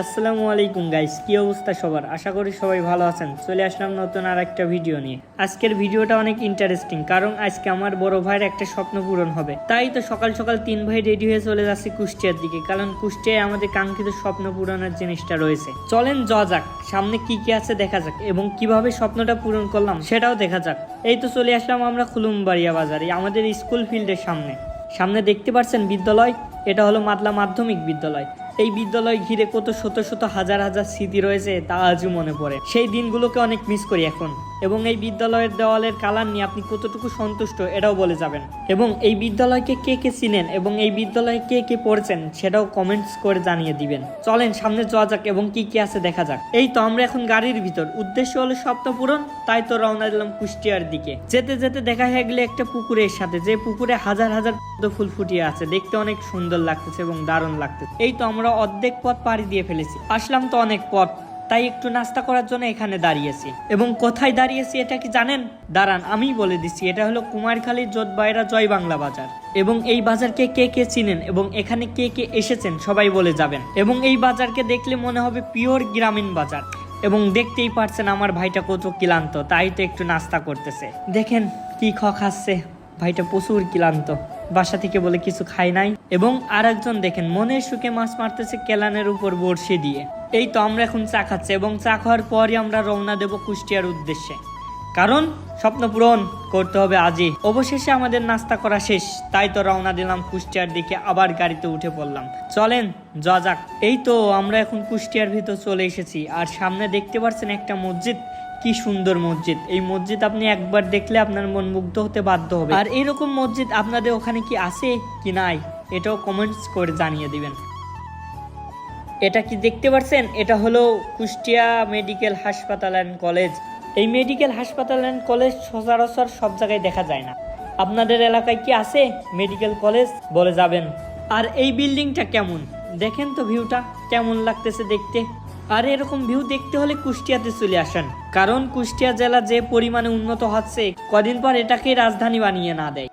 আসসালামু আলাইকুম গাইস কি অবস্থা সবার? আশা করি সবাই ভালো আছেন। চলে আসলাম নতুন আর একটা ভিডিও নিয়ে। আজকের ভিডিওটা অনেক ইন্টারেস্টিং কারণ আজকে আমার বড় ভাইয়ের একটা স্বপ্ন পূরণ হবে। তাই তো সকাল সকাল তিন ভাই রেডি হয়ে চলে যাচ্ছে কুষ্টিয়ার দিকে, কারণ কুষ্টিয়ায় আমাদের কাঙ্ক্ষিত স্বপ্ন পূরণের জিনিসটা রয়েছে। চলেন, য যাক। সামনে কি কি আছে দেখা যাক, এবং কীভাবে স্বপ্নটা পূরণ করলাম সেটাও দেখা যাক। এই তো চলে আসলাম আমরা খুলুমবাড়িয়া বাজারে, আমাদের স্কুল ফিল্ডের সামনে। সামনে দেখতে পাচ্ছেন বিদ্যালয়? এটা হলো মাদলা মাধ্যমিক বিদ্যালয়। এই বিদ্যালয় ঘিরে কত শত শত হাজার হাজার স্মৃতি রয়েছে তা আজও মনে পড়ে। সেই দিনগুলোকে অনেক মিস করি এখন। এবং এই বিদ্যালয়ের দেওয়ালের কালার নিয়ে আপনি কতটুকু সন্তুষ্ট এটাও বলে যাবেন। এবং এই বিদ্যালয়কে কে কে চিনেন এবং এই বিদ্যালয়ে কে কে পড়ছেন সেটাও কমেন্টস করে জানিয়ে দিবেন। চলেন সামনে যাওয়া যাক এবং কি কি আছে দেখা যাক। এই তো আমরা এখন গাড়ির ভিতর। উদ্দেশ্য হলো স্বপ্ন পূরণ, তাই তো রওনা দিলাম কুষ্টিয়ার দিকে। যেতে যেতে দেখা হয়ে গেলে একটা পুকুরের সাথে, যে পুকুরে হাজার হাজার ফুল ফুটিয়ে আছে। দেখতে অনেক সুন্দর লাগতেছে এবং দারুণ লাগতেছে। এই তো আমরা অর্ধেক পথ পাড়ি দিয়ে ফেলেছি। আসলাম তো অনেক পথ। তাই একটু নাস্তা করার জন্য এখানে দাঁড়িয়েছি। এবং কোথায় দাঁড়িয়েছি এটা কি জানেন? দাঁড়ান আমি বলে দিচ্ছি, এটা হলো কুমারখালী যোধবাইরা জয় বাংলা বাজার। এবং এই বাজারকে কে কে চিনেন এবং এখানে কে কে এসেছেন সবাই বলে যাবেন। এবং এই বাজারকে দেখলে মনে হবে পিওর গ্রামীণ বাজার। এবং দেখতেই পারছেন আমার ভাইটা কত ক্লান্ত, তাই তো একটু নাস্তা করতেছে। দেখেন কি খ খাচ্ছে, ভাইটা প্রচুর ক্লান্ত। বাসা থেকে বলে কিছু খাই নাই। এবং আর একজন দেখেন, মনের সুখে মাছ মারতেছে কেলানের উপর বড়শি দিয়ে। এই তো আমরা এখন চা খাচ্ছি এবং চা খাওয়ার পরই আমরা রওনা দেব কুষ্টিয়ার উদ্দেশ্যে। কারণ স্বপ্ন পূরণ করতে হবে আজই। অবশেষে আমাদের নাস্তা করা শেষ, তাই তো রওনা দিলাম কুষ্টিয়ার দিকে, আবার গাড়িতে উঠে পড়লাম। চলেন যা যাক। এই তো আমরা এখন কুষ্টিয়ার ভিতর চলে এসেছি, আর সামনে দেখতে পাচ্ছেন একটা মসজিদ। কি সুন্দর মসজিদ। এই মসজিদ আপনি একবার দেখলে আপনার মন মুগ্ধ হতে বাধ্য হবে। আর এরকম মসজিদ আপনাদের ওখানে কি আছে কি নাই, এটাও কমেন্টস করে জানিয়ে দিবেন। এটা কি দেখতে পাচ্ছেন এটা হলো কুষ্টিয়া মেডিকেল হাসপাতাল অ্যান্ড কলেজ। এই মেডিকেল হাসপাতাল অ্যান্ড কলেজ সচরাচর সব জায়গায় দেখা যায় না। আপনাদের এলাকায় কি আছে? মেডিকেল কলেজ বলে যাবেন। আর এই বিল্ডিংটা কেমন? দেখেন তো ভিউটা, কেমন লাগতেছে দেখতে। আর এরকম ভিউ দেখতে হলে কুষ্টিয়াতে চলে আসেন। কারণ কুষ্টিয়া জেলা যে পরিমাণে উন্নত হচ্ছে, কদিন পর এটাকে রাজধানী বানিয়ে না দেয়।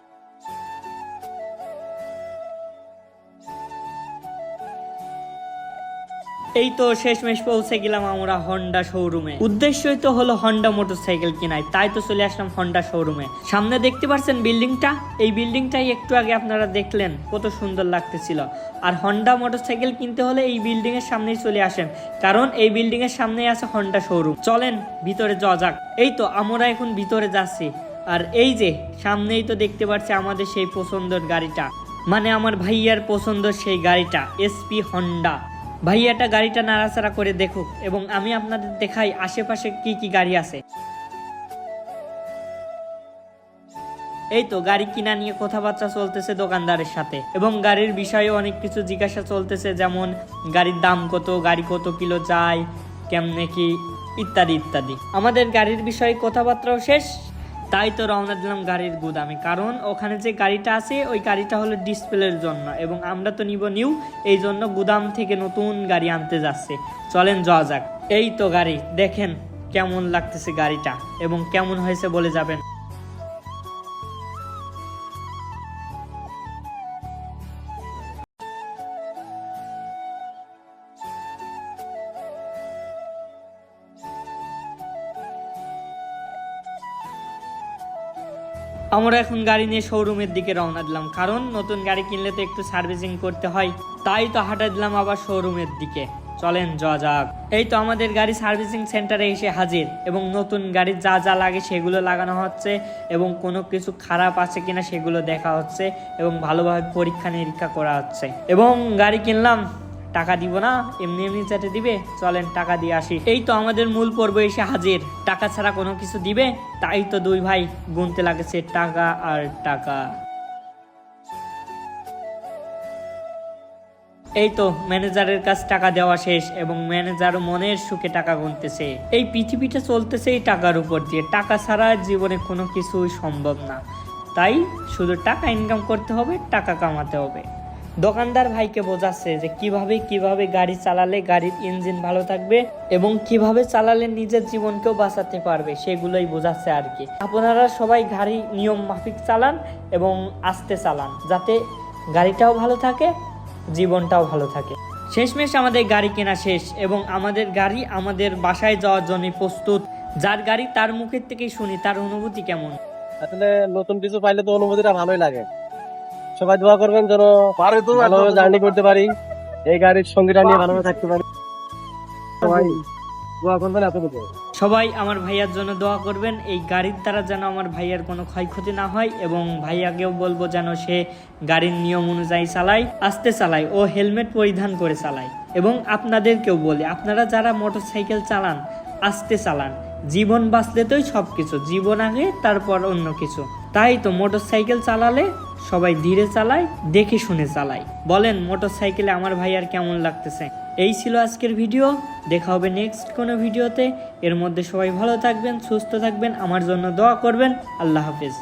এই তো শেষমেশ পৌঁছে গেলাম আমরা হন্ডা শোরুমে উদ্দেশ্যই তো হলো হন্ডা মোটরসাইকেল কিনাই, তাই তো চলে আসলাম হন্ডা শোরুমে সামনে দেখতে পাচ্ছেন বিল্ডিংটা? এই বিল্ডিংটাই একটু আগে আপনারা দেখলেন, কত সুন্দর লাগতেছিল। আর হন্ডা মোটরসাইকেল কিনতে হলে এই বিল্ডিং এর সামনেই চলে আসেন, কারণ এই বিল্ডিং এর সামনেই আছে হন্ডা শোরুম চলেন, ভিতরে যাওয়া যাক। এই তো আমরা এখন ভিতরে যাচ্ছি। আর এই যে, সামনেই তো দেখতে পাচ্ছি আমাদের সেই পছন্দের গাড়িটা। মানে আমার ভাইয়ার পছন্দের সেই গাড়িটা এসপি হন্ডা ভাইয়াটা গাড়িটা নাড়াচাড়া করে দেখুক এবং আমি আপনাদের দেখাই আশেপাশে কি কি গাড়ি আছে। এই তো গাড়ি কিনা নিয়ে কথাবার্তা চলতেছে দোকানদারের সাথে এবং গাড়ির বিষয়ে অনেক কিছু জিজ্ঞাসা চলতেছে, যেমন গাড়ির দাম কত, গাড়ি কত কিলো যায়, কেমনে কি, ইত্যাদি ইত্যাদি। আমাদের গাড়ির বিষয়ে কথাবার্তাও শেষ। তাই তো রওনা দিলাম গাড়ির গুদামে। কারণ ওখানে যে গাড়িটা আছে, ওই গাড়িটা হলো ডিসপ্লের জন্য এবং আমরা তো নিব নিউ, এই জন্য গুদাম থেকে নতুন গাড়ি আনতে যাচ্ছে। চলেন যাওয়া যাক। এই তো গাড়ি, দেখেন কেমন লাগতেছে গাড়িটা এবং কেমন হয়েছে বলে যাবেন। আমরা এখন গাড়ি নিয়ে শোরুমের দিকে রওনা দিলাম, কারণ নতুন গাড়ি কিনলে তো একটু সার্ভিসিং করতে হয়, তাই তো হাঁটা দিলাম আবার শোরুমের দিকে। চলেন যা যাক। এই তো আমাদের গাড়ি সার্ভিসিং সেন্টারে এসে হাজির, এবং নতুন গাড়ির যা যা লাগে সেগুলো লাগানো হচ্ছে, এবং কোনো কিছু খারাপ আছে কিনা সেগুলো দেখা হচ্ছে, এবং ভালোভাবে পরীক্ষা নিরীক্ষা করা হচ্ছে। এবং গাড়ি কিনলাম। টাকা দিব না, এমনি এমনি যেতে দিবে, চলেন টাকা দিয়ে আসি। এই তো আমাদের মূল পর্ব এসে হাজির। টাকা ছাড়া কোনো কিছু দিবে, তাই তো দুই ভাই গুনতে লাগেছে টাকা আর টাকা। এই তো ম্যানেজারের কাছে টাকা দেওয়া শেষ, এবং ম্যানেজারও মনের সুখে টাকা গুনতেছে। এই পৃথিবীটা চলতেছে এই টাকার উপর দিয়ে। টাকা ছাড়া জীবনে কোনো কিছুই সম্ভব না। তাই শুধু টাকা ইনকাম করতে হবে, টাকা কামাতে হবে। দোকানদার ভাইকে বোঝাচ্ছে যে কীভাবে কীভাবে গাড়ি চালালে গাড়ির ইঞ্জিন ভালো থাকবে এবং কীভাবে চালালে নিজের জীবনকেও বাঁচাতে পারবে, সেগুলোই বোঝাচ্ছে আর কি। আপনারা সবাই গাড়ি নিয়ম মাফিক চালান এবং আস্তে চালান, যাতে গাড়িটাও ভালো থাকে, জীবনটাও ভালো থাকে। শেষমেশ আমাদের গাড়ি কেনা শেষ এবং আমাদের গাড়ি আমাদের বাসায় যাওয়ার জন্য প্রস্তুত। যার গাড়ি তার মুখের থেকেই শুনি, তার অনুভূতি কেমন? আসলে নতুন কিছু পাইলে তো অনুভূতিটা ভালোই লাগে। সবাই দোয়া করবেন যেন পারে তো ভালোভাবে জার্নি করতে পারি। এই গাড়ির সঙ্গীটা নিয়ে ভালোভাবে থাকতে পারি। সবাই দোয়া করবেন এতটুকু। সবাই আমার ভাইয়ার জন্য দোয়া করবেন। এই গাড়ির দ্বারা যেন আমার ভাইয়ার কোনো ক্ষয়ক্ষতি না হয় এবং ভাইয়াকেও বলব যেন সে গাড়ির নিয়ম অনুযায়ী চালায় আস্তে চালায় ও হেলমেট পরিধান করে চালায়। এবং আপনাদেরকেও বলি আপনারা যারা মোটরসাইকেল চালান আস্তে চালান জীবন বাঁচলে তোই সব কিছু জীবন আগে তারপর অন্য কিছু। তাই তো মোটরসাইকেল চালালে সবাই ধীরে চালায়, দেখে শুনে চালায়। বলেন মোটর সাইকেলে আমার ভাই আর কেমন লাগতেছে? এই ছিল আজকের ভিডিও। দেখা হবে নেক্সট কোনো ভিডিওতে। এর মধ্যে সবাই ভালো থাকবেন, সুস্থ থাকবেন। আমার জন্য দোয়া করবেন। আল্লাহ হাফেজ।